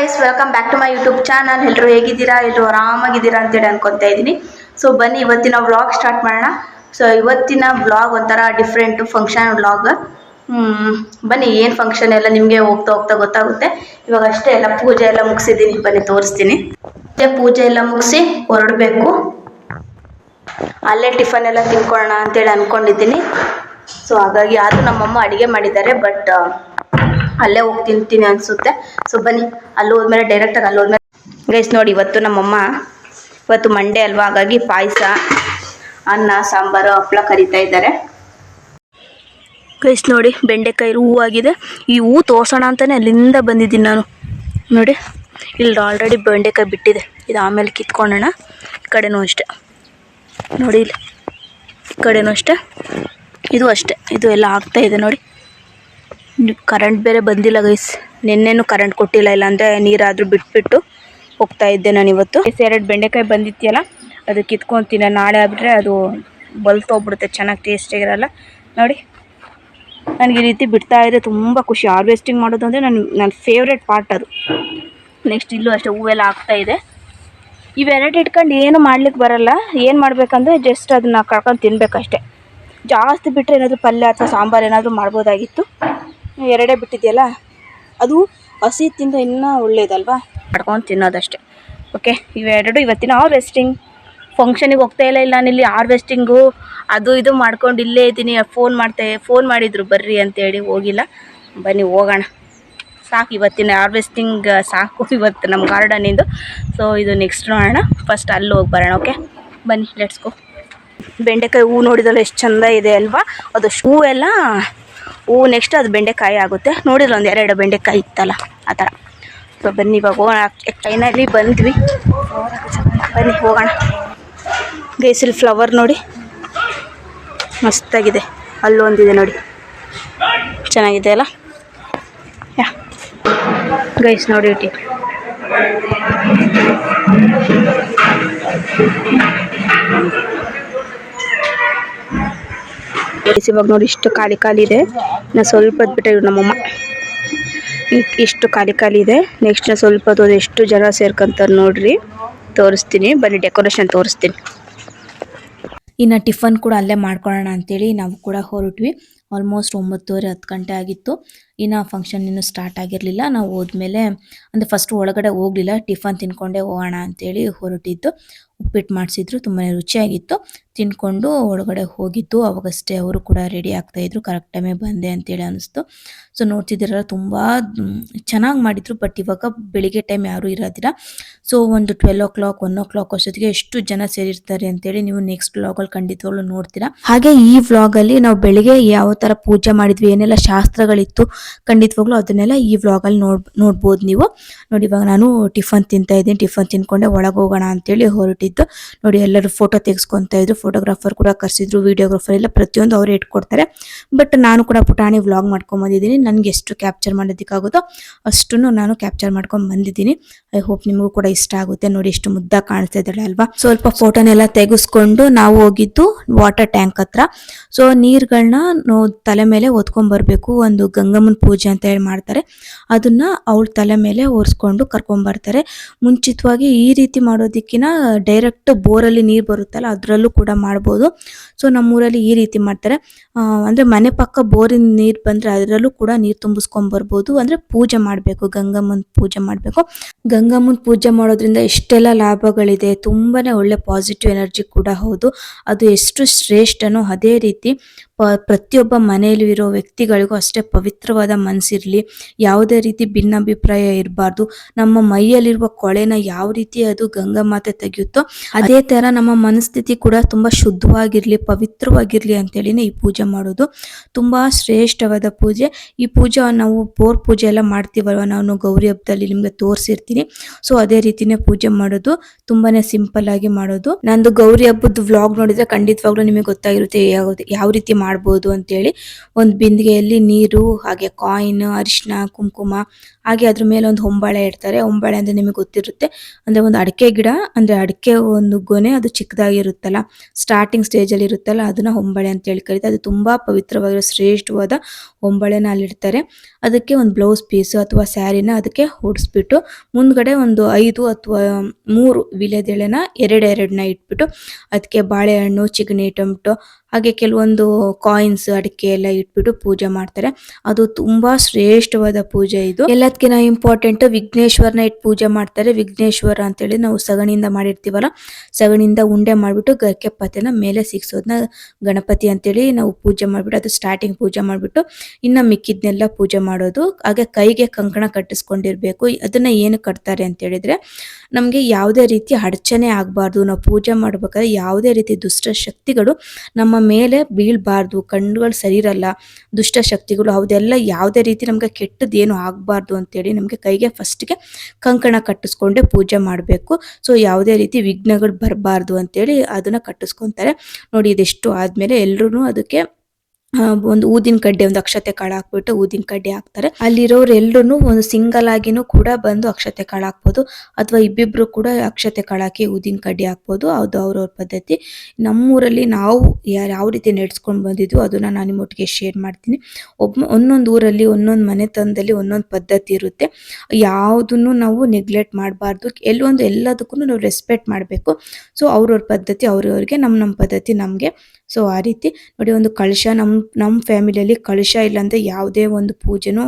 Guys welcome back to my YouTube channel ಎಲ್ಲರೂ ಹೇಗಿದ್ದೀರಾ? ಎಲ್ಲರೂ ಆರಾಮಾಗಿದ್ದೀರಾ ಅಂತೇಳಿ ಅನ್ಕೊತಾ ಇದ್ದೀನಿ. ಸೊ ಬನ್ನಿ, ಇವತ್ತಿನ ವ್ಲಾಗ್ ಸ್ಟಾರ್ಟ್ ಮಾಡೋಣ. ಸೊ ಇವತ್ತಿನ ವ್ಲಾಗ್ ಒಂಥರ ಡಿಫ್ರೆಂಟು ಫಂಕ್ಷನ್ ವ್ಲಾಗ್ ಬನ್ನಿ, ಏನು ಫಂಕ್ಷನ್ ಎಲ್ಲ ನಿಮಗೆ ಹೋಗ್ತಾ ಹೋಗ್ತಾ ಗೊತ್ತಾಗುತ್ತೆ. ಇವಾಗ ಅಷ್ಟೇ ಎಲ್ಲ ಪೂಜೆ ಎಲ್ಲ ಮುಗಿಸಿದ್ದೀನಿ. ಬನ್ನಿ, ತೋರಿಸ್ತೀನಿ. ಪೂಜೆ ಎಲ್ಲ ಮುಗಿಸಿ ಹೊರಡಬೇಕು. ಅಲ್ಲೇ ಟಿಫನ್ ಎಲ್ಲ ತಿನ್ಕೊಳ್ಳೋಣ ಅಂತೇಳಿ ಅಂದ್ಕೊಂಡಿದ್ದೀನಿ ಸೊ ಹಾಗಾಗಿ ಅದು ನಮ್ಮಮ್ಮ ಅಡುಗೆ ಮಾಡಿದ್ದಾರೆ ಬಟ್ ಅಲ್ಲೇ ಹೋಗಿ ತಿಂತೀನಿ ಅನಿಸುತ್ತೆ. ಸೊ ಬನ್ನಿ. ಅಲ್ಲಿ ಹೋದ್ಮೇಲೆ ಡೈರೆಕ್ಟಾಗಿ ಅಲ್ಲಿ ಹೋದ್ಮೇಲೆ ಗೈಸ್ ನೋಡಿ, ಇವತ್ತು ನಮ್ಮಮ್ಮ ಇವತ್ತು ಮಂಡೇ ಅಲ್ವಾ? ಹಾಗಾಗಿ ಪಾಯಸ, ಅನ್ನ, ಸಾಂಬಾರು ಹಪ್ಪಳ ಕರಿತಾ ಇದ್ದಾರೆ. ಗೈಸ್ ನೋಡಿ, ಬೆಂಡೆಕಾಯಿ ಹೂವಾಗಿದೆ ಈ ಹೂ ತೋರ್ಸೋಣ ಅಂತಾನೆ ಅಲ್ಲಿಂದ ಬಂದಿದ್ದೀನಿ ನಾನು. ನೋಡಿ, ಇಲ್ಲಿ ಆಲ್ರೆಡಿ ಬೆಂಡೆಕಾಯಿ ಬಿಟ್ಟಿದೆ. ಇದು ಆಮೇಲೆ ಕಿತ್ಕೊಳ್ಳೋಣ. ಈ ಕಡೆನೂ ಅಷ್ಟೆ. ನೋಡಿ ಇಲ್ಲಿ. ಈ ಕಡೆನೂ ಅಷ್ಟೆ. ಇದು ಅಷ್ಟೆ. ಇದು ಎಲ್ಲ ಆಗ್ತಾ ಇದೆ ನೋಡಿ. ಕರೆಂಟ್ ಬೇರೆ ಬಂದಿಲ್ಲ ಗೈಸ್ ನಿನ್ನೆನೂ ಕರೆಂಟ್ ಕೊಟ್ಟಿಲ್ಲ, ಇಲ್ಲಾಂದರೆ ನೀರಾದರೂ ಬಿಟ್ಬಿಟ್ಟು ಹೋಗ್ತಾ ಇದ್ದೆ ನಾನು ಇವತ್ತು. ಎರಡು ಬೆಂಡೆಕಾಯಿ ಬಂದಿತ್ತಲ್ಲ ಅದು ಕಿತ್ಕೊತೀನಿ ನಾಳೆ ಆಗ್ಬಿಟ್ರೆ ಅದು ಬಲ್ತೋಗ್ಬಿಡುತ್ತೆ ಚೆನ್ನಾಗಿ ಟೇಸ್ಟಿಗಿರಲ್ಲ ನೋಡಿ, ನನಗೆ ಈ ರೀತಿ ಬಿಡ್ತಾ ಇದ್ರೆ ತುಂಬ ಖುಷಿ. ಹಾರ್ವೆಸ್ಟಿಂಗ್ ಮಾಡೋದು ಅಂದರೆ ನನ್ನ ನನ್ನ ಫೇವ್ರೆಟ್ ಪಾರ್ಟ್ ಅದು. ನೆಕ್ಸ್ಟ್ ಇಲ್ಲೂ ಅಷ್ಟೇ ಹೂವೆಲ್ಲ ಆಗ್ತಾ ಇದೆ. ಇವೆರಡು ಇಟ್ಕೊಂಡು ಏನು ಮಾಡ್ಲಿಕ್ಕೆ ಬರಲ್ಲ. ಏನು ಮಾಡಬೇಕಂದ್ರೆ ಜಸ್ಟ್ ಅದನ್ನ ಕಳ್ಕೊಂಡು ತಿನ್ಬೇಕಷ್ಟೆ. ಜಾಸ್ತಿ ಬಿಟ್ಟರೆ ಏನಾದರೂ ಪಲ್ಯ ಅಥವಾ ಸಾಂಬಾರು ಏನಾದರೂ ಮಾಡ್ಬೋದಾಗಿತ್ತು. ಎರಡೇ ಬಿಟ್ಟಿದೆಯಲ್ಲ? ಅದು ಹಸಿ ತಿಂದ ಇನ್ನೂ ಒಳ್ಳೇದಲ್ವಾ? ಮಾಡ್ಕೊಂಡು ತಿನ್ನೋದಷ್ಟೇ. ಓಕೆ ಇವೆರಡು ಇವತ್ತಿನ ಹಾರ್ವೆಸ್ಟಿಂಗ್ ಫಂಕ್ಷನಿಗೆ ಹೋಗ್ತಾ ಇಲ್ಲ ಇಲ್ಲ ನಾನಿಲ್ಲಿ ಹಾರ್ವೆಸ್ಟಿಂಗು ಅದು ಇದು ಮಾಡ್ಕೊಂಡು ಇಲ್ಲೇ ಇದ್ದೀನಿ ಫೋನ್ ಮಾಡ್ತೆ ಫೋನ್ ಮಾಡಿದರು ಬರ್ರಿ ಅಂತೇಳಿ ಹೋಗಿಲ್ಲ. ಬನ್ನಿ, ಹೋಗೋಣ. ಸಾಕು ಇವತ್ತಿನ ಹಾರ್ವೆಸ್ಟಿಂಗ್ ಸಾಕು ಇವತ್ತು ನಮ್ಮ ಗಾರ್ಡನಿಂದು ಸೊ ಇದು ನೆಕ್ಸ್ಟ್ ನೋಡೋಣ. ಫಸ್ಟ್ ಅಲ್ಲಿ ಹೋಗಿ ಬರೋಣ ಓಕೆ ಬನ್ನಿ ಲೆಟ್ಸ್ಕೋ ಬೆಂಡೆಕಾಯಿ ಹೂ ನೋಡಿದಲ್ಲ ಎಷ್ಟು ಚಂದ ಇದೆ ಅಲ್ವಾ? ಅದು ಹೂ ಹೂ ನೆಕ್ಸ್ಟ್ ಅದು ಬೆಂಡೆಕಾಯಿ ಆಗುತ್ತೆ. ನೋಡಿದ್ರೆ ಒಂದು ಎರಡು ಬೆಂಡೆಕಾಯಿ ಇತ್ತಲ್ಲ, ಆ ಥರ. ಸೊ ಬನ್ನಿ ಇವಾಗ ಹೋಗೋಣ. ಬಂದ್ವಿ. ಬನ್ನಿ, ಹೋಗೋಣ. ಗೈಸಿಲ್ ಫ್ಲವರ್ ನೋಡಿ. ಮಸ್ತಾಗಿದೆ. ಅಲ್ಲೊಂದಿದೆ ನೋಡಿ. ಚೆನ್ನಾಗಿದೆ ಅಲ್ಲ? ಯಾ. ಗೈಸ್ ನೋಡಿ ಇಟ್ಟಿ. ಇವಾಗ ನೋಡಿ ಇಷ್ಟು ಖಾಲಿ ಖಾಲಿ ಇದೆ. ನಾ ಸ್ವಲ್ಪ ಹೊತ್ತು ಬಿಟ್ಟೆ ಇವ್ರು ನಮ್ಮಮ್ಮ. ಇಷ್ಟು ಖಾಲಿ ಖಾಲಿ ಇದೆ. ನೆಕ್ಸ್ಟ್ ನಾ ಸ್ವಲ್ಪ ಹೊತ್ತು ಎಷ್ಟು ಜನ ಸೇರ್ಕೊಂತಾರೆ ನೋಡ್ರಿ. ತೋರಿಸ್ತೀನಿ. ಬನ್ನಿ ಡೆಕೋರೇಷನ್ ತೋರಿಸ್ತೀನಿ. ಇನ್ನು ಟಿಫನ್ ಕೂಡ ಅಲ್ಲೇ ಮಾಡ್ಕೊಳ್ಳೋಣ ಅಂತೇಳಿ ನಾವು ಕೂಡ ಹೊರಟ್ವಿ. ಆಲ್ಮೋಸ್ಟ್ ಒಂಬತ್ತುವರೆ, ಹತ್ತು ಗಂಟೆ ಆಗಿತ್ತು. ಇನ್ನು ಫಂಕ್ಷನ್ ಇನ್ನೂ ಸ್ಟಾರ್ಟ್ ಆಗಿರಲಿಲ್ಲ. ನಾವು ಹೋದ್ಮೇಲೆ, ಅಂದರೆ ಫಸ್ಟ್ ಒಳಗಡೆ ಹೋಗಲಿಲ್ಲ. ಟಿಫನ್ ತಿನ್ಕೊಂಡೇ ಹೋಗೋಣ ಅಂತೇಳಿ ಹೊರಟಿದ್ದು. ಉಪ್ಪಿಟ್ಟು ಮಾಡಿಸಿದ್ರು ತುಂಬಾ ರುಚಿಯಾಗಿತ್ತು. ತಿನ್ಕೊಂಡು ಒಳಗಡೆ ಹೋಗಿದ್ದು, ಅವಾಗಷ್ಟೇ ಅವರು ಕೂಡ ರೆಡಿ ಆಗ್ತಾಯಿದ್ರು ಕರೆಕ್ಟ್ ಟೈಮೇ ಬಂದೆ ಅಂತೇಳಿ ಅನಿಸ್ತು ಸೊ ನೋಡ್ತಿದ್ದೀರಲ್ಲ, ತುಂಬ ಚೆನ್ನಾಗಿ ಮಾಡಿದ್ರು ಬಟ್ ಇವಾಗ ಬೆಳಿಗ್ಗೆ ಟೈಮ್ ಯಾರೂ ಇರೋದಿಲ್ಲ. ಸೊ ಒಂದು twelve o'clock one o'clock ಅಷ್ಟೊತ್ತಿಗೆ ಎಷ್ಟು ಜನ ಸೇರಿರ್ತಾರೆ ಅಂತೇಳಿ ನೀವು ನೆಕ್ಸ್ಟ್ ವ್ಲಾಗಲ್ಲಿ ಖಂಡಿತವಾಗ್ಲೂ ನೋಡ್ತೀರಾ. ಹಾಗೆ ಈ ವ್ಲಾಗಲ್ಲಿ ನಾವು ಬೆಳಿಗ್ಗೆ ಯಾವ ಥರ ಪೂಜೆ ಮಾಡಿದ್ವಿ, ಏನೆಲ್ಲ ಶಾಸ್ತ್ರಗಳಿತ್ತು, ಖಂಡಿತವಾಗ್ಲೂ ಅದನ್ನೆಲ್ಲ ಈ ವ್ಲಾಗಲ್ಲಿ ನೋಡ್, ನೋಡ್ಬೋದು ನೀವು. ನೋಡಿ, ಇವಾಗ ನಾನು ಟಿಫನ್ ತಿಂತಾ ಇದ್ದೀನಿ, ಟಿಫನ್ ತಿನ್ಕೊಂಡೆ ಒಳಗೆ ಹೋಗೋಣ ಅಂತೇಳಿ ಹೊರಟಿದ್ದು. ನೋಡಿ, ಎಲ್ಲರೂ ಫೋಟೋ ತೆಗೆಸ್ಕೊತಾ ಇದ್ರು ಫೋಟೋಗ್ರಾಫರ್ ಕೂಡ ಕರೆಸಿದ್ರು ವಿಡಿಯೋಗ್ರಾಫರ್ ಎಲ್ಲ ಪ್ರತಿಯೊಂದು ಅವರೇ ಇಟ್ಕೊಡ್ತಾರೆ. ಬಟ್ ನಾನು ಕೂಡ ಪುಟಾಣಿ ವ್ಲಾಗ್ ಮಾಡ್ಕೊಂಡ್ ಬಂದಿದ್ದೀನಿ. ನನಗೆ ಎಷ್ಟು ಕ್ಯಾಪ್ಚರ್ ಮಾಡೋದಕ್ಕಾಗುತ್ತೋ ಅಷ್ಟನ್ನು ನಾನು ಕ್ಯಾಪ್ಚರ್ ಮಾಡ್ಕೊಂಡು ಬಂದಿದ್ದೀನಿ. ಐ ಹೋಪ್ ನಿಮಗೂ ಕೂಡ ಇಷ್ಟ ಆಗುತ್ತೆ. ನೋಡಿ ಎಷ್ಟು ಮುದ್ದ ಕಾಣಿಸ್ತಾ ಇದ್ದಾಳೆ ಅಲ್ವಾ? ಸ್ವಲ್ಪ ಫೋಟೋನೆಲ್ಲ ತೆಗೆಸ್ಕೊಂಡು ನಾವು ಹೋಗಿದ್ದು ವಾಟರ್ ಟ್ಯಾಂಕ್ ಹತ್ರ. ಸೊ ನೀರುಗಳನ್ನ ತಲೆ ಮೇಲೆ ಹೊತ್ಕೊಂಡ್ ಬರಬೇಕು. ಒಂದು ಗಂಗಮ್ಮನ ಪೂಜೆ ಅಂತ ಹೇಳಿ ಮಾಡ್ತಾರೆ. ಅದನ್ನ ಅವಳ ತಲೆ ಮೇಲೆ ಒರೆಸ್ಕೊಂಡು ಕರ್ಕೊಂಡ್ ಬರ್ತಾರೆ. ಮುಂಚಿತವಾಗಿ ಈ ರೀತಿ ಮಾಡೋದಕ್ಕಿಂತ ಡೈರೆಕ್ಟ್ ಬೋರಲ್ಲಿ ನೀರು ಬರುತ್ತಲ್ಲ, ಅದರಲ್ಲೂ ಕೂಡ ಮಾಡ್ಬೋದು. ಸೊ ನಮ್ಮೂರಲ್ಲಿ ಈ ರೀತಿ ಮಾಡ್ತಾರೆ. ಅಂದ್ರೆ ಮನೆ ಪಕ್ಕ ಬೋರಿನ ನೀರು ಬಂದ್ರೆ ಅದರಲ್ಲೂ ಕೂಡ ನೀರು ತುಂಬಿಸ್ಕೊಂಡ್ ಬರ್ಬೋದು. ಅಂದ್ರೆ ಪೂಜೆ ಮಾಡಬೇಕು, ಗಂಗಮ್ಮನ ಪೂಜೆ ಮಾಡಬೇಕು. ಗಂಗಮ್ಮನ ಪೂಜೆ ಮಾಡೋದ್ರಿಂದ ಎಷ್ಟೆಲ್ಲ ಲಾಭಗಳಿದೆ. ತುಂಬಾನೇ ಒಳ್ಳೆ ಪಾಸಿಟಿವ್ ಎನರ್ಜಿ ಕೂಡ ಹೌದು. ಅದು ಎಷ್ಟು ಶ್ರೇಷ್ಠನೋ ಅದೇ ರೀತಿ ಪ್ರತಿಯೊಬ್ಬ ಮನೆಯಲ್ಲಿ ಇರೋ ವ್ಯಕ್ತಿಗಳಿಗೂ ಅಷ್ಟೇ ಪವಿತ್ರವಾದ ಮನಸ್ಸಿರಲಿ ಯಾವುದೇ ರೀತಿ ಭಿನ್ನಾಭಿಪ್ರಾಯ ಇರಬಾರ್ದು. ನಮ್ಮ ಮೈಯಲ್ಲಿರುವ ಕೊಳೆನ ಯಾವ ರೀತಿ ಅದು ಗಂಗಾ ಮಾತೆ ತೆಗೆಯುತ್ತೋ ಅದೇ ತರ ನಮ್ಮ ಮನಸ್ಥಿತಿ ಕೂಡ ತುಂಬಾ ಶುದ್ಧವಾಗಿರಲಿ, ಪವಿತ್ರವಾಗಿರಲಿ ಅಂತೇಳಿನೇ ಈ ಪೂಜೆ ಮಾಡೋದು ತುಂಬಾ ಶ್ರೇಷ್ಠವಾದ ಪೂಜೆ. ಈ ಪೂಜೆ ನಾವು ಬೋರ್ ಪೂಜೆ ಎಲ್ಲ ಮಾಡ್ತೀವಲ್ವ? ನಾನು ಗೌರಿ ಹಬ್ಬದಲ್ಲಿ ನಿಮಗೆ ತೋರಿಸಿರ್ತೀನಿ. ಸೊ, ಅದೇ ರೀತಿನೇ ಪೂಜೆ ಮಾಡೋದು ತುಂಬಾನೇ ಸಿಂಪಲ್ ಆಗಿ ಮಾಡೋದು. ನಂದು ಗೌರಿ ಹಬ್ಬದ ವ್ಲಾಗ್ ನೋಡಿದ್ರೆ ಖಂಡಿತವಾಗ್ಲೂ ನಿಮಗೆ ಗೊತ್ತಾಗಿರುತ್ತೆ, ಯಾವ ಯಾವ ರೀತಿ ಮಾಡ್ಬೋದು ಅಂತೇಳಿ ಒಂದು ಬಿಂದಿಗೆಯಲ್ಲಿ ನೀರು, ಹಾಗೆ ಕಾಯಿನ್ ಅರಿಶಿನ ಕುಂಕುಮ, ಹಾಗೆ ಅದ್ರ ಮೇಲೆ ಒಂದು ಹೊಂಬಾಳೆ ಇಡ್ತಾರೆ. ಹೊಂಬಾಳೆ ಅಂದ್ರೆ ನಿಮಗೆ ಗೊತ್ತಿರುತ್ತೆ. ಅಂದ್ರೆ ಒಂದು ಅಡಿಕೆ ಗಿಡ, ಅಂದ್ರೆ ಅಡಿಕೆ ಒಂದು ಗೊನೆ ಅದು ಚಿಕ್ಕದಾಗಿರುತ್ತಲ್ಲ ಸ್ಟಾರ್ಟಿಂಗ್ ಸ್ಟೇಜ್ ಅಲ್ಲಿ ಇರುತ್ತಲ್ಲ, ಅದನ್ನ ಹೊಂಬಾಳೆ ಅಂತ ಹೇಳಿ ಕರೀತಾರೆ. ಅದು ತುಂಬಾ ಪವಿತ್ರವಾಗಿರೋ ಶ್ರೇಷ್ಠವಾದ ಹೊಂಬಾಳೆನ ಅಲ್ಲಿಡ್ತಾರೆ. ಅದಕ್ಕೆ ಒಂದು ಬ್ಲೌಸ್ ಪೀಸ್ ಅಥವಾ ಸ್ಯಾರಿನ ಅದಕ್ಕೆ ಹೊಡಿಸ್ಬಿಟ್ಟು ಮುಂದ್ಗಡೆ ಒಂದು ಐದು ಅಥವಾ ಮೂರು ವಿಳೆದೆಳೆನ ಎರಡೆರಡನ್ನ ಇಟ್ಬಿಟ್ಟು ಅದಕ್ಕೆ ಬಾಳೆಹಣ್ಣು, ಚಿಗಣಿ, ಟೊಮೆಟೊ, ಹಾಗೆ ಕೆಲವೊಂದು ಕಾಯಿನ್ಸ್ ಅಡಿಕೆ ಎಲ್ಲ ಇಟ್ಬಿಟ್ಟು ಪೂಜೆ ಮಾಡ್ತಾರೆ. ಅದು ತುಂಬಾ ಶ್ರೇಷ್ಠವಾದ ಪೂಜೆ ಇದು. ಎಲ್ಲದಕ್ಕಿಂತ ಇಂಪಾರ್ಟೆಂಟ್ ವಿಘ್ನೇಶ್ವರನ ಇಟ್ಟು ಪೂಜೆ ಮಾಡ್ತಾರೆ. ವಿಘ್ನೇಶ್ವರ ಅಂತೇಳಿ ನಾವು ಸಗಣಿಯಿಂದ ಮಾಡಿರ್ತೀವಲ್ಲ, ಸಗಣಿಯಿಂದ ಉಂಡೆ ಮಾಡಿಬಿಟ್ಟು ಗರ್ಕೆ ಪತೆನ ಮೇಲೆ ಸಿಗ್ಸೋದನ್ನ ಗಣಪತಿ ಅಂತೇಳಿ ನಾವು ಪೂಜೆ ಮಾಡಿಬಿಟ್ಟು ಅದು ಸ್ಟಾರ್ಟಿಂಗ್ ಪೂಜೆ ಮಾಡ್ಬಿಟ್ಟು ಇನ್ನ ಮಿಕ್ಕಿದ್ನೆಲ್ಲ ಪೂಜೆ ಮಾಡೋದು, ಹಾಗೆ ಕೈಗೆ ಕಂಕಣ ಕಟ್ಟಿಸ್ಕೊಂಡಿರ್ಬೇಕು, ಅದನ್ನ ಏನು ಕಟ್ತಾರೆ ಅಂತ ಹೇಳಿದ್ರೆ, ನಮಗೆ ಯಾವುದೇ ರೀತಿ ಅಡಚಣೆ ಆಗಬಾರ್ದು, ನಾವು ಪೂಜೆ ಮಾಡ್ಬೇಕಾದ್ರೆ ಯಾವುದೇ ರೀತಿ ದುಷ್ಟ ಶಕ್ತಿಗಳು ನಮ್ಮ ಮೇಲೆ ಬೀಳ್ಬಾರ್ದು, ಕಣ್ಣುಗಳು ಸರಿರಲ್ಲ ದುಷ್ಟ ಶಕ್ತಿಗಳು ಅವೆಲ್ಲ ಯಾವುದೇ ರೀತಿ ನಮಗೆ ಏನು ಆಗಬಾರ್ದು ಅಂತೇಳಿ ನಮಗೆ ಕೈಗೆ ಫಸ್ಟ್ಗೆ ಕಂಕಣ ಕಟ್ಟಿಸ್ಕೊಂಡೆ ಪೂಜೆ ಮಾಡಬೇಕು. ಸೊ ಯಾವುದೇ ರೀತಿ ವಿಘ್ನಗಳು ಬರಬಾರ್ದು ಅಂತೇಳಿ ಅದನ್ನ ಕಟ್ಟಿಸ್ಕೊಂತಾರೆ. ನೋಡಿ, ಇದೆಷ್ಟು ಆದ್ಮೇಲೆ ಎಲ್ಲರೂ ಅದಕ್ಕೆ ಒಂದು ಊದಿನ ಕಡ್ಡಿ, ಒಂದು ಅಕ್ಷತೆ ಕಾಳು ಹಾಕ್ಬಿಟ್ಟು ಊದಿನ ಕಡ್ಡಿ ಹಾಕ್ತಾರೆ. ಅಲ್ಲಿರೋರು ಎಲ್ರು ಒಂದು ಸಿಂಗಲ್ ಆಗಿನೂ ಕೂಡ ಬಂದು ಅಕ್ಷತೆ ಕಾಳು ಹಾಕ್ಬೋದು. ಅಥವಾ ಇಬ್ಬಿಬ್ರು ಕೂಡ ಅಕ್ಷತೆ ಕಾಳು ಹಾಕಿ ಊದಿನ ಕಡ್ಡಿ ಹಾಕ್ಬೋದು. ಅದು ಅವ್ರವ್ರ ಪದ್ಧತಿ. ನಮ್ಮೂರಲ್ಲಿ ನಾವು ಯಾರು ಯಾವ ರೀತಿ ನಡೆಸ್ಕೊಂಡು ಬಂದಿದ್ವು ಅದನ್ನ ನಾನು ನಿಮ್ಮೊಟ್ಟಿಗೆ ಶೇರ್ ಮಾಡ್ತೀನಿ. ಒಬ್ಬ ಒಂದೊಂದು ಊರಲ್ಲಿ, ಒಂದೊಂದು ಮನೆತನದಲ್ಲಿ ಒಂದೊಂದು ಪದ್ಧತಿ ಇರುತ್ತೆ. ಯಾವುದನ್ನು ನಾವು ನೆಗ್ಲೆಕ್ಟ್ ಮಾಡಬಾರ್ದು. ಎಲ್ಲೊಂದು ಎಲ್ಲದಕ್ಕೂ ನಾವು ರೆಸ್ಪೆಕ್ಟ್ ಮಾಡಬೇಕು. ಸೊ ಅವ್ರವ್ರ ಪದ್ಧತಿ ಅವ್ರವ್ರಿಗೆ ನಮ್ಮ ನಮ್ಮ ಪದ್ಧತಿ ನಮಗೆ. ಸೊ ಆ ರೀತಿ ನೋಡಿ ಒಂದು ಕಳಶ ನಮ್ಮ ನಮ್ಮ ಫ್ಯಾಮಿಲಿಯಲ್ಲಿ ಕಳಶ ಇಲ್ಲಾಂದ್ರೆ ಯಾವುದೇ ಒಂದು ಪೂಜೆನೂ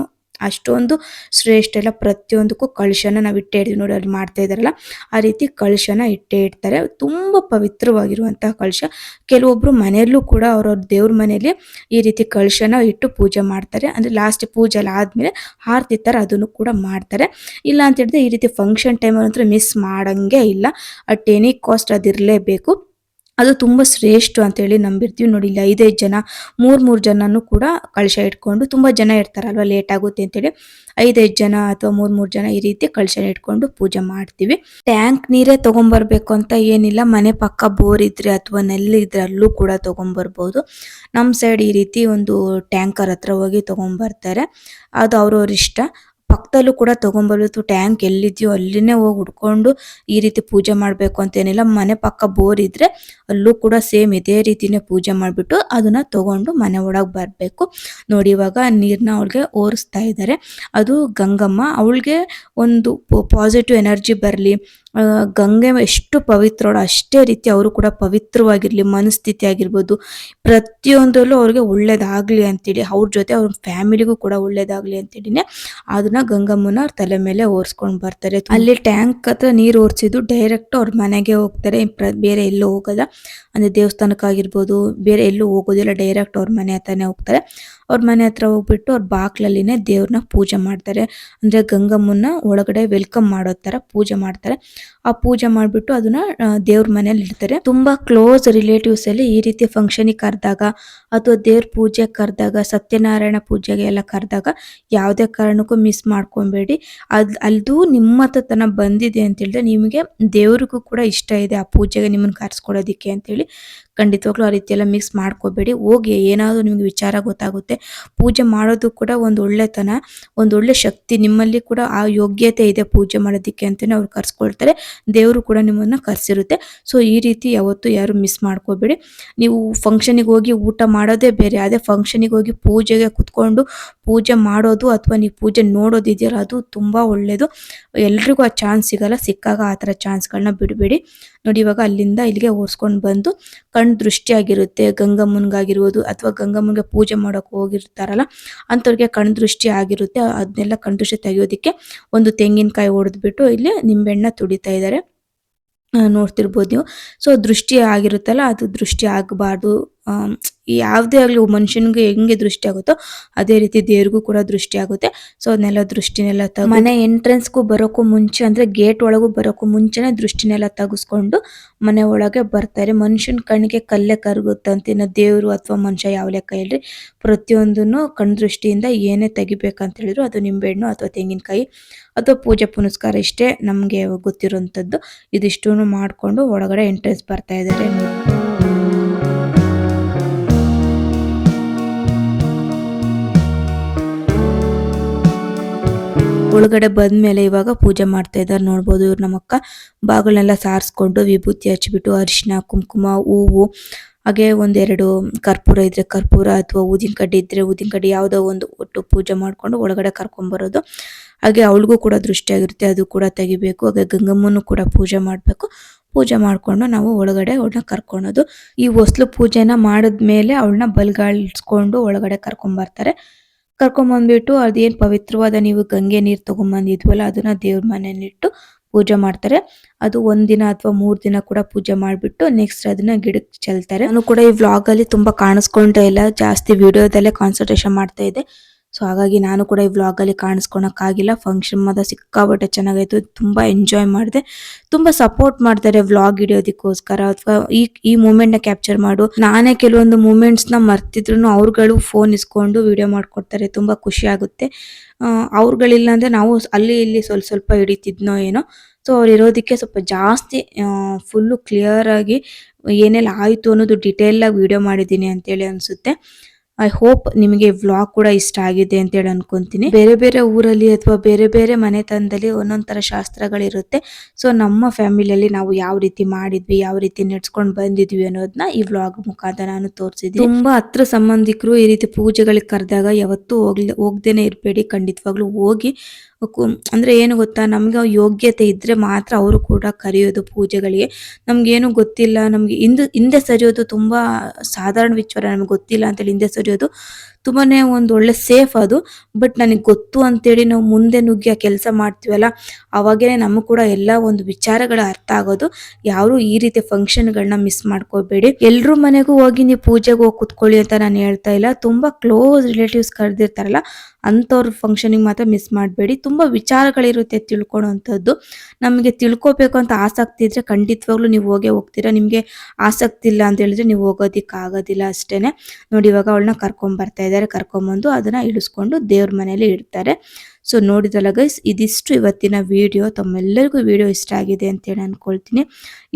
ಅಷ್ಟೊಂದು ಶ್ರೇಷ್ಠ ಎಲ್ಲ ಪ್ರತಿಯೊಂದಕ್ಕೂ ಕಳಶನ ನಾವು ಇಟ್ಟೇ ಇಡ್ತೀವಿ ನೋಡಿ ಅಲ್ಲಿ ಮಾಡ್ತಾ ಇದ್ದಾರಲ್ಲ, ಆ ರೀತಿ ಕಳಶನ ಇಟ್ಟೇ ಇಡ್ತಾರೆ. ತುಂಬ ಪವಿತ್ರವಾಗಿರುವಂತಹ ಕಳಶ ಕೆಲವೊಬ್ರು ಮನೆಯಲ್ಲೂ ಕೂಡ ಅವ್ರವ್ರ ದೇವ್ರ ಮನೆಯಲ್ಲಿ ಈ ರೀತಿ ಕಳಶನ ಇಟ್ಟು ಪೂಜೆ ಮಾಡ್ತಾರೆ. ಅಂದರೆ ಲಾಸ್ಟ್ ಪೂಜೆ ಎಲ್ಲ ಆದ್ಮೇಲೆ ಆರತಿ ತರ ಅದನ್ನು ಕೂಡ ಮಾಡ್ತಾರೆ. ಇಲ್ಲ ಅಂತ ಹೇಳಿದ್ರೆ ಈ ರೀತಿ ಫಂಕ್ಷನ್ ಟೈಮಲ್ಲಿ ಅಂತೂ ಮಿಸ್ ಮಾಡಂಗೆ ಇಲ್ಲ. ಅಟ್ ಎನಿ ಕಾಸ್ಟ್ ಅದಿರಲೇಬೇಕು. ಅದು ತುಂಬ ಶ್ರೇಷ್ಠ ಅಂತೇಳಿ ನಂಬಿರ್ತೀವಿ ನೋಡಿ, ಇಲ್ಲಿ ಐದೈದು ಜನ, ಮೂರು ಮೂರು ಜನನು ಕೂಡ ಕಳಶ ಇಟ್ಕೊಂಡು ತುಂಬ ಜನ ಇರ್ತಾರಲ್ವ ಲೇಟ್ ಆಗುತ್ತೆ ಅಂತೇಳಿ ಐದೈದು ಜನ ಅಥವಾ ಮೂರ್ ಮೂರು ಜನ ಈ ರೀತಿ ಕಳಶ ಇಟ್ಕೊಂಡು ಪೂಜೆ ಮಾಡ್ತೀವಿ. ಟ್ಯಾಂಕ್ ನೀರೇ ತಗೊಂಬರ್ಬೇಕು ಅಂತ ಏನಿಲ್ಲ, ಮನೆ ಪಕ್ಕ ಬೋರ್ ಇದ್ರೆ ಅಥವಾ ನೆಲ್ ಇದ್ರೆ ಅಲ್ಲೂ ಕೂಡ ತಗೊಂಬರ್ಬೋದು. ನಮ್ಮ ಸೈಡ್ ಈ ರೀತಿ ಒಂದು ಟ್ಯಾಂಕರ್ ಹತ್ರ ಹೋಗಿ ತೊಗೊಂಬರ್ತಾರೆ. ಅದು ಅವ್ರವ್ರ ಇಷ್ಟ. ಪಕ್ಕದಲ್ಲೂ ಕೂಡ ತಗೊಂಬರ್ಬೋದು ಟ್ಯಾಂಕ್ ಎಲ್ಲಿದೆಯೋ ಅಲ್ಲಿನೇ ಹೋಗಿ ಹುಡ್ಕೊಂಡು ಈ ರೀತಿ ಪೂಜೆ ಮಾಡಬೇಕು ಅಂತೇನಿಲ್ಲ ಮನೆ ಪಕ್ಕ ಬೋರ್ ಇದ್ರೆ ಅಲ್ಲೂ ಕೂಡ ಸೇಮ್ ಇದೇ ರೀತಿನೇ ಪೂಜೆ ಮಾಡಿಬಿಟ್ಟು ಅದನ್ನ ತಗೊಂಡು ಮನೆ ಒಳಗೆ ಬರಬೇಕು. ನೋಡಿ ಇವಾಗ ನೀರನ್ನ ಅವಳಿಗೆ ಓರಿಸ್ತಾ ಇದ್ದಾರೆ ಅದು ಗಂಗಮ್ಮ, ಅವಳಿಗೆ ಒಂದು ಪಾಸಿಟಿವ್ ಎನರ್ಜಿ ಬರಲಿ. ಗಂಗೆ ಎಷ್ಟು ಪವಿತ್ರ ಅಷ್ಟೇ ರೀತಿ ಅವರು ಕೂಡ ಪವಿತ್ರವಾಗಿರಲಿ, ಮನಸ್ಥಿತಿ ಆಗಿರ್ಬೋದು. ಪ್ರತಿಯೊಂದರಲ್ಲೂ ಅವ್ರಿಗೆ ಒಳ್ಳೇದಾಗಲಿ ಅಂತೇಳಿ, ಅವ್ರ ಜೊತೆ ಅವ್ರ ಫ್ಯಾಮಿಲಿಗೂ ಕೂಡ ಒಳ್ಳೇದಾಗಲಿ ಅಂತೇಳಿನೇ ಅದನ್ನ ಗಂಗಮ್ಮನ ಅವ್ರ ತಲೆ ಮೇಲೆ ಓರಿಸ್ಕೊಂಡು ಬರ್ತಾರೆ. ಅಲ್ಲಿ ಟ್ಯಾಂಕ್ ಹತ್ರ ನೀರು ಓರಿಸಿದ್ದು ಡೈರೆಕ್ಟ್ ಅವ್ರ ಮನೆಗೆ ಹೋಗ್ತಾರೆ. ಬೇರೆ ಎಲ್ಲೂ ಹೋಗಲ್ಲ. ಅಂದರೆ ದೇವಸ್ಥಾನಕ್ಕಾಗಿರ್ಬೋದು, ಬೇರೆ ಎಲ್ಲೂ ಹೋಗೋದಿಲ್ಲ ಡೈರೆಕ್ಟ್ ಅವ್ರ ಮನೆ ಹತ್ರನೇ ಹೋಗ್ತಾರೆ. ಅವ್ರ ಮನೆ ಹತ್ರ ಹೋಗ್ಬಿಟ್ಟು ಅವ್ರ ಬಾಕ್ಲಲ್ಲಿನೇ ದೇವ್ರನ್ನ ಪೂಜೆ ಮಾಡ್ತಾರೆ. ಅಂದ್ರೆ ಗಂಗಮ್ಮನ ಒಳಗಡೆ ವೆಲ್ಕಮ್ ಮಾಡೋ ಥರ ಪೂಜೆ ಮಾಡ್ತಾರೆ. ಆ ಪೂಜೆ ಮಾಡಿಬಿಟ್ಟು ಅದನ್ನ ದೇವ್ರ ಮನೇಲಿ ಇಡ್ತಾರೆ. ತುಂಬಾ ಕ್ಲೋಸ್ ರಿಲೇಟಿವ್ಸ್ ಅಲ್ಲಿ ಈ ರೀತಿ ಫಂಕ್ಷನ್ ಕರೆದಾಗ ಅಥವಾ ದೇವ್ರ ಪೂಜೆ ಕರೆದಾಗ, ಸತ್ಯನಾರಾಯಣ ಪೂಜೆಗೆ ಎಲ್ಲ ಕರೆದಾಗ ಯಾವುದೇ ಕಾರಣಕ್ಕೂ ಮಿಸ್ ಮಾಡ್ಕೊಬೇಡಿ. ಅದ್, ಅಲ್ದು ನಿಮ್ಮ ತನ ಬಂದಿದೆ ಅಂತ ಹೇಳಿದ್ರೆ ನಿಮಗೆ ದೇವ್ರಿಗೂ ಕೂಡ ಇಷ್ಟ ಇದೆ ಆ ಪೂಜೆಗೆ ನಿಮ್ಮನ್ನ ಕರೆಸ್ಕೊಡೋದಿಕ್ಕೆ ಅಂತೇಳಿ ಖಂಡಿತವಾಗ್ಲೂ ಆ ರೀತಿ ಎಲ್ಲ ಮಿಕ್ಸ್ ಮಾಡ್ಕೋಬೇಡಿ. ಹೋಗಿ ಏನಾದರೂ ನಿಮಗೆ ವಿಚಾರ ಗೊತ್ತಾಗುತ್ತೆ. ಪೂಜೆ ಮಾಡೋದು ಕೂಡ ಒಂದು ಒಳ್ಳೆತನ, ಒಂದು ಒಳ್ಳೆ ಶಕ್ತಿ ನಿಮ್ಮಲ್ಲಿ ಕೂಡ ಆ ಯೋಗ್ಯತೆ ಇದೆ ಪೂಜೆ ಮಾಡೋದಕ್ಕೆ ಅಂತಲೇ ಅವ್ರು ಕರ್ಸ್ಕೊಳ್ತಾರೆ. ದೇವರು ಕೂಡ ನಿಮ್ಮನ್ನ ಕರ್ಸಿರುತ್ತೆ. ಸೊ ಈ ರೀತಿ ಯಾವತ್ತೂ ಯಾರು ಮಿಸ್ ಮಾಡ್ಕೋಬೇಡಿ. ನೀವು ಫಂಕ್ಷನಿಗೆ ಹೋಗಿ ಊಟ ಮಾಡೋದೇ ಬೇರೆ, ಅದೇ ಫಂಕ್ಷನಿಗೆ ಹೋಗಿ ಪೂಜೆಗೆ ಕುತ್ಕೊಂಡು ಪೂಜೆ ಮಾಡೋದು ಅಥವಾ ನೀವು ಪೂಜೆ ನೋಡೋದಿದೆಯಲ್ಲ, ಅದು ತುಂಬಾ ಒಳ್ಳೇದು. ಎಲ್ರಿಗೂ ಆ ಚಾನ್ಸ್ ಸಿಗಲ್ಲ, ಸಿಕ್ಕಾಗ ಆ ಥರ ಚಾನ್ಸ್ಗಳನ್ನ ಬಿಡಬೇಡಿ. ನೋಡಿ ಇವಾಗ ಅಲ್ಲಿಂದ ಇಲ್ಲಿಗೆ ಓಡಿಸ್ಕೊಂಡು ಬಂದು ಕಣ್ ದೃಷ್ಟಿ ಆಗಿರುತ್ತೆ ಗಂಗಮ್ಮನ್ಗಾಗಿರ್ಬೋದು ಅಥವಾ ಗಂಗಮ್ಮನ್ಗೆ ಪೂಜೆ ಮಾಡೋಕೆ ಹೋಗಿರ್ತಾರಲ್ಲ, ಅಂಥವ್ರಿಗೆ ಕಣ್ ದೃಷ್ಟಿ ಆಗಿರುತ್ತೆ ಅದನ್ನೆಲ್ಲ ಕಣ್ ದೃಷ್ಟಿ ತೆಗೆಯೋದಕ್ಕೆ ಒಂದು ತೆಂಗಿನಕಾಯಿ ಹೊಡೆದ್ಬಿಟ್ಟು ಇಲ್ಲಿ ನಿಂಬೆಹಣ್ಣ ತುಡಿತಾ ಇದ್ದಾರೆ. ನೋಡ್ತಿರ್ಬೋದು ನೀವು. ಸೊ ದೃಷ್ಟಿ ಆಗಿರುತ್ತಲ್ಲ, ಅದು ದೃಷ್ಟಿ ಆಗಬಾರ್ದು. ಯಾವುದೇ ಆಗಲಿ ಮನುಷ್ಯನಿಗೆ ಹೆಂಗೆ ದೃಷ್ಟಿ ಆಗುತ್ತೋ ಅದೇ ರೀತಿ ದೇವ್ರಿಗೂ ಕೂಡ ದೃಷ್ಟಿ ಆಗುತ್ತೆ. ಸೊ ಅದನ್ನೆಲ್ಲ ದೃಷ್ಟಿನೆಲ್ಲ ತಗೋ ಮನೆ ಎಂಟ್ರೆನ್ಸ್ಗೂ ಬರೋಕ್ಕೂ ಮುಂಚೆ ಅಂದ್ರೆ ಗೇಟ್ ಒಳಗೂ ಬರೋಕ್ಕೂ ಮುಂಚೆನೇ ದೃಷ್ಟಿನೆಲ್ಲ ತೆಗೆಸ್ಕೊಂಡು ಮನೆ ಒಳಗೆ ಬರ್ತಾರೆ ಮನುಷ್ಯನ ಕಣ್ಣಿಗೆ ಕಲ್ಲೇ ಕರಗುತ್ತಂತೆ ಇನ್ನು ದೇವರು ಅಥವಾ ಮನುಷ್ಯ ಯಾವ ಲೆಕ್ಕ ಹೇಳ್ರಿ. ಪ್ರತಿಯೊಂದನ್ನು ಕಣ್ ದೃಷ್ಟಿಯಿಂದ ಏನೇ ತೆಗಿಬೇಕಂತ ಹೇಳಿದ್ರು ಅದು ನಿಂಬೆಹಣ್ಣು ಅಥವಾ ತೆಂಗಿನಕಾಯಿ ಅಥವಾ ಪೂಜೆ ಪುನಸ್ಕಾರ ಇಷ್ಟೇ ನಮಗೆ ಗೊತ್ತಿರೋಂಥದ್ದು ಇದಿಷ್ಟೂ ಮಾಡಿಕೊಂಡು ಒಳಗಡೆ ಎಂಟ್ರೆನ್ಸ್ ಬರ್ತಾ ಇದ್ದಾರೆ. ಒಳಗಡೆ ಬಂದ್ಮೇಲೆ ಇವಾಗ ಪೂಜೆ ಮಾಡ್ತಾ ಇದ್ದಾರೆ. ನೋಡ್ಬೋದು ಇವ್ರು ನಮ್ಮಕ್ಕ ಬಾಗಿಲನ್ನೆಲ್ಲ ಸಾರಿಸ್ಕೊಂಡು ವಿಭೂತಿ ಹಚ್ಬಿಟ್ಟು ಅರಿಶಿನ, ಕುಂಕುಮ, ಹೂವು, ಹಾಗೆ ಒಂದೆರಡು ಕರ್ಪೂರ ಇದ್ರೆ ಕರ್ಪೂರ ಅಥವಾ ಊದಿನ ಕಡ್ಡಿ ಇದ್ರೆ ಊದಿನ ಕಡ್ಡಿ ಯಾವುದೋ ಒಂದು ಒಟ್ಟು ಪೂಜೆ ಮಾಡಿಕೊಂಡು ಒಳಗಡೆ ಕರ್ಕೊಂಬರೋದು. ಹಾಗೆ ಅವಳಿಗೂ ಕೂಡ ದೃಷ್ಟಿ ಆಗಿರುತ್ತೆ. ಅದು ಕೂಡ ತೆಗಿಬೇಕು. ಹಾಗೆ ಗಂಗಮ್ಮನು ಕೂಡ ಪೂಜೆ ಮಾಡಬೇಕು. ಪೂಜೆ ಮಾಡಿಕೊಂಡು ನಾವು ಒಳಗಡೆ ಅವಳನ್ನ ಕರ್ಕೊಳೋದು. ಈ ಹೊಸಲು ಪೂಜೆನ ಮಾಡಿದ್ಮೇಲೆ ಅವಳನ್ನ ಬಲ್ಗಾಳಿಸ್ಕೊಂಡು ಒಳಗಡೆ ಕರ್ಕೊಂಬರ್ತಾರೆ. ಕರ್ಕೊಂಬಂದ್ಬಿಟ್ಟು ಅದೇನು ಪವಿತ್ರವಾದ ನೀವು ಗಂಗೆ ನೀರು ತಗೊಂಬಂದಿದ್ವಲ್ಲ, ಅದನ್ನ ದೇವ್ರ ಮನೆಯಲ್ಲಿಟ್ಟು ಪೂಜೆ ಮಾಡ್ತಾರೆ. ಅದು ಒಂದಿನ ಅಥವಾ ಮೂರ್ ದಿನ ಕೂಡ ಪೂಜೆ ಮಾಡಿಬಿಟ್ಟು ನೆಕ್ಸ್ಟ್ ಅದನ್ನ ಗಿಡಕ್ಕೆ ಚೆಲ್ತಾರೆ. ನಾನು ಕೂಡ ಈ ವ್ಲಾಗಲ್ಲಿ ತುಂಬಾ ಕಾಣಿಸ್ಕೊಂಡೇ ಇಲ್ಲ, ಜಾಸ್ತಿ ವಿಡಿಯೋದಲ್ಲೇ ಕಾನ್ಸಂಟ್ರೇಷನ್ ಮಾಡ್ತಾ ಇದ್ದೆ. ಸೊ ಹಾಗಾಗಿ ನಾನು ಕೂಡ ಈ ವ್ಲಾಗಲ್ಲಿ ಕಾಣಿಸ್ಕೊಳಕ್ಕಾಗಿಲ್ಲ. ಫಂಕ್ಷನ್ ಮಾತ್ರ ಸಿಕ್ಕಾಪಟ್ಟೆ ಚೆನ್ನಾಗಾಯಿತು ತುಂಬ ಎಂಜಾಯ್ ಮಾಡಿದೆ. ತುಂಬ ಸಪೋರ್ಟ್ ಮಾಡ್ತಾರೆ ವ್ಲಾಗ್ ಹಿಡಿಯೋದಕ್ಕೋಸ್ಕರ. ಅಥವಾ ಈ ಈ ಮೂಮೆಂಟ್ನ ಕ್ಯಾಪ್ಚರ್ ಮಾಡು. ನಾನೇ ಕೆಲವೊಂದು ಮೂಮೆಂಟ್ಸ್ನ ಮರ್ತಿದ್ರು ಅವ್ರುಗಳು ಫೋನ್ ಇಸ್ಕೊಂಡು ವಿಡಿಯೋ ಮಾಡಿಕೊಡ್ತಾರೆ. ತುಂಬ ಖುಷಿ ಆಗುತ್ತೆ. ಅವ್ರುಗಳಿಲ್ಲ ಅಂದರೆ ನಾವು ಅಲ್ಲಿ ಇಲ್ಲಿ ಸ್ವಲ್ಪ ಸ್ವಲ್ಪ ಹಿಡಿತಿದ್ನೋ ಏನೋ. ಸೊ ಅವ್ರು ಇರೋದಕ್ಕೆ ಸ್ವಲ್ಪ ಜಾಸ್ತಿ ಫುಲ್ಲು ಕ್ಲಿಯರಾಗಿ ಏನೆಲ್ಲ ಆಯಿತು ಅನ್ನೋದು ಡಿಟೇಲಾಗಿ ವಿಡಿಯೋ ಮಾಡಿದ್ದೀನಿ ಅಂತೇಳಿ ಅನ್ಸುತ್ತೆ. ಐ ಹೋಪ್ ನಿಮಗೆ ವ್ಲಾಗ್ ಕೂಡ ಇಷ್ಟ ಆಗಿದೆ ಅಂತ ಹೇಳಿ ಅನ್ಕೊಂತೀನಿ. ಬೇರೆ ಬೇರೆ ಊರಲ್ಲಿ ಅಥವಾ ಬೇರೆ ಬೇರೆ ಮನೆತನದಲ್ಲಿ ಒಂದೊಂದ್ ತರ ಶಾಸ್ತ್ರಗಳಿರುತ್ತೆ ಸೊ ನಮ್ಮ ಫ್ಯಾಮಿಲಿಯಲ್ಲಿ ನಾವು ಯಾವ ರೀತಿ ಮಾಡಿದ್ವಿ, ಯಾವ ರೀತಿ ನಡ್ಸ್ಕೊಂಡು ಬಂದಿದ್ವಿ ಅನ್ನೋದನ್ನ ಈ ವ್ಲಾಗ್ ಮುಖಾಂತರ ನಾನು ತೋರಿಸಿದ್ವಿ ತುಂಬಾ ಹತ್ರ ಸಂಬಂಧಿಕರು ಈ ರೀತಿ ಪೂಜೆಗಳಿಗೆ ಕರೆದಾಗ ಯಾವತ್ತೂ ಹೋಗ್ಲಿ ಹೋಗ್ದೇನೆ ಇರಬೇಡಿ. ಖಂಡಿತವಾಗ್ಲೂ ಹೋಗಿ ಅಂದ್ರೆ ಏನು ಗೊತ್ತಾ, ನಮ್ಗೆ ಯೋಗ್ಯತೆ ಇದ್ರೆ ಮಾತ್ರ ಅವರು ಕೂಡ ಕರೆಯೋದು ಪೂಜೆಗಳಿಗೆ. ನಮ್ಗೇನು ಗೊತ್ತಿಲ್ಲ, ನಮ್ಗೆ ಹಿಂದೆ ಹಿಂದೆ ಸರಿಯೋದು ತುಂಬಾ ಸಾಧಾರಣ ವಿಚಾರ ನಮ್ಗೆ ಗೊತ್ತಿಲ್ಲ ಅಂತೇಳಿ ಹಿಂದೆ ಸರಿಯೋದು ತುಂಬಾನೇ ಒಂದು ಒಳ್ಳೆ ಸೇಫ್ ಅದು. ಬಟ್ ನನಗೆ ಗೊತ್ತು ಅಂತೇಳಿ ನಾವು ಮುಂದೆ ನುಗ್ಗಿ ಆ ಕೆಲಸ ಮಾಡ್ತೀವಲ್ಲ ಅವಾಗೇ ನಮಗ್ ಕೂಡ ಎಲ್ಲ ಒಂದು ವಿಚಾರಗಳು ಅರ್ಥ ಆಗೋದು. ಯಾರು ಈ ರೀತಿ ಫಂಕ್ಷನ್ಗಳನ್ನ ಮಿಸ್ ಮಾಡ್ಕೋಬೇಡಿ. ಎಲ್ಲರೂ ಮನೆಗೂ ಹೋಗಿ ನೀವು ಪೂಜೆಗೆ ಹೋಗಿ ಕುತ್ಕೊಳ್ಳಿ ಅಂತ ನಾನು ಹೇಳ್ತಾ ಇಲ್ಲ. ತುಂಬಾ ಕ್ಲೋಸ್ ರಿಲೇಟಿವ್ಸ್ ಕರೆದಿರ್ತಾರಲ್ಲ, ಅಂಥವ್ರ ಫಂಕ್ಷನಿಗೆ ಮಾತ್ರ ಮಿಸ್ ಮಾಡಬೇಡಿ. ತುಂಬಾ ವಿಚಾರಗಳಿರುತ್ತೆ ತಿಳ್ಕೊಳೋಂಥದ್ದು. ನಮಗೆ ತಿಳ್ಕೊಬೇಕು ಅಂತ ಆಸಕ್ತಿ ಇದ್ರೆ ಖಂಡಿತವಾಗ್ಲೂ ನೀವು ಹೋಗೇ ಹೋಗ್ತೀರಾ. ನಿಮಗೆ ಆಸಕ್ತಿ ಇಲ್ಲ ಅಂತ ಹೇಳಿದ್ರೆ ನೀವು ಹೋಗೋದಿಕ್ಕೆ ಆಗೋದಿಲ್ಲ ಅಷ್ಟೇನೆ. ನೋಡಿ ಇವಾಗ ಅವಳನ್ನ ಕರ್ಕೊಂಡ್ ಬರ್ತಾ ಇದ್ದಾರೆ, ಕರ್ಕೊಂಬಂದು ಅದನ್ನ ಇಳಿಸ್ಕೊಂಡು ದೇವ್ರ ಮನೇಲಿ ಇಡ್ತಾರೆ. ಸೊ ನೋಡಿದ್ರಲ್ಲ ಗೈಸ್ ಇದಿಷ್ಟು ಇವತ್ತಿನ ವಿಡಿಯೋ ತಮ್ಮೆಲ್ಲರಿಗೂ ವಿಡಿಯೋ ಇಷ್ಟ ಆಗಿದೆ ಅಂತೇಳಿ ಅಂದ್ಕೊಳ್ತೀನಿ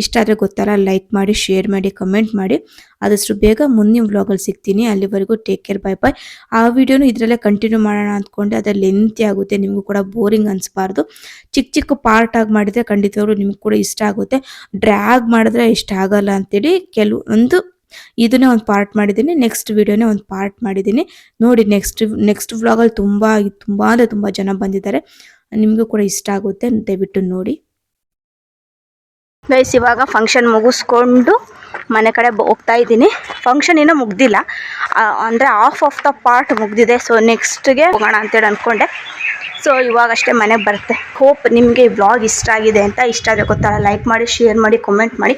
ಇಷ್ಟ ಆದರೆ ಗೊತ್ತಲ್ಲ ಲೈಕ್ ಮಾಡಿ ಶೇರ್ ಮಾಡಿ ಕಮೆಂಟ್ ಮಾಡಿ. ಆದಷ್ಟು ಬೇಗ ಮುಂದಿನ ವ್ಲಾಗಲ್ಲಿ ಸಿಗ್ತೀನಿ. ಅಲ್ಲಿವರೆಗೂ ಟೇಕ್ ಕೇರ್ ಬೈ ಬೈ ಆ ವಿಡಿಯೋನು ಇದರಲ್ಲೇ ಕಂಟಿನ್ಯೂ ಮಾಡೋಣ ಅಂದ್ಕೊಂಡೆ ಅದರ ಲೆಂತಿ ಆಗುತ್ತೆ, ನಿಮಗೂ ಕೂಡ ಬೋರಿಂಗ್ ಅನಿಸ್ಬಾರ್ದು. ಚಿಕ್ಕ ಚಿಕ್ಕ ಪಾರ್ಟ್ ಆಗಿ ಮಾಡಿದ್ರೆ ಖಂಡಿತವಾಗ್ಲೂ ನಿಮ್ಗೆ ಕೂಡ ಇಷ್ಟ ಆಗುತ್ತೆ. ಡ್ರ್ಯಾಗ್ ಮಾಡಿದ್ರೆ ಇಷ್ಟ ಆಗಲ್ಲ ಅಂತೇಳಿ ಕೆಲವೊಂದು ಇದನ್ನೇ ಒಂದು ಪಾರ್ಟ್ ಮಾಡಿದ್ದೀನಿ. ನೆಕ್ಸ್ಟ್ ವೀಡಿಯೋನೇ ಒಂದು ಪಾರ್ಟ್ ಮಾಡಿದ್ದೀನಿ. ನೋಡಿ ನೆಕ್ಸ್ಟ್ ನೆಕ್ಸ್ಟ್ ವ್ಲಾಗಲ್ಲಿ ತುಂಬ ತುಂಬ ಅಂದರೆ ತುಂಬ ಜನ ಬಂದಿದ್ದಾರೆ. ನಿಮಗೂ ಕೂಡ ಇಷ್ಟ ಆಗುತ್ತೆ. ದಯವಿಟ್ಟು ನೋಡಿ. ಗೈಸ್ ಇವಾಗ ಫಂಕ್ಷನ್ ಮುಗಿಸ್ಕೊಂಡು ಮನೆ ಕಡೆ ಹೋಗ್ತಾ ಇದ್ದೀನಿ. ಫಂಕ್ಷನ್ ಇನ್ನೂ ಮುಗ್ದಿಲ್ಲ. ಅಂದರೆ ಆಫ್ ಆಫ್ ದ ಪಾರ್ಟ್ ಮುಗ್ದಿದೆ. ಸೊ ನೆಕ್ಸ್ಟ್ಗೆ ಹೋಗೋಣ ಅಂತೇಳಿ ಅಂದ್ಕೊಂಡೆ ಸೊ ಇವಾಗಷ್ಟೇ ಮನೆಗೆ ಬರುತ್ತೆ. ಹೋಪ್ ನಿಮಗೆ ಈ ವ್ಲಾಗ್ ಇಷ್ಟ ಆಗಿದೆ ಅಂತ. ಇಷ್ಟ ಆದರೆ ಗೊತ್ತಲ್ಲ ಲೈಕ್ ಮಾಡಿ ಶೇರ್ ಮಾಡಿ ಕಮೆಂಟ್ ಮಾಡಿ.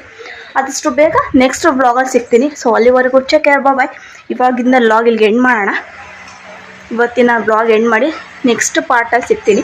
ಆದಷ್ಟು ಬೇಗ ನೆಕ್ಸ್ಟ್ ವ್ಲಾಗಲ್ಲಿ ಸಿಗ್ತೀನಿ. ಸೊ ಅಲ್ಲಿವರೆಗೂ ಚೆಕ್ ಕೇರ್ ಬಾಯ್ ಇವಾಗಿಂದ ವ್ಲಾಗ್ ಇಲ್ಲಿಗೆ ಎಂಡ್ ಮಾಡೋಣ. ಇವತ್ತಿನ ವ್ಲಾಗ್ ಎಂಡ್ ಮಾಡಿ ನೆಕ್ಸ್ಟ್ ಪಾರ್ಟಲ್ಲಿ ಸಿಗ್ತೀನಿ.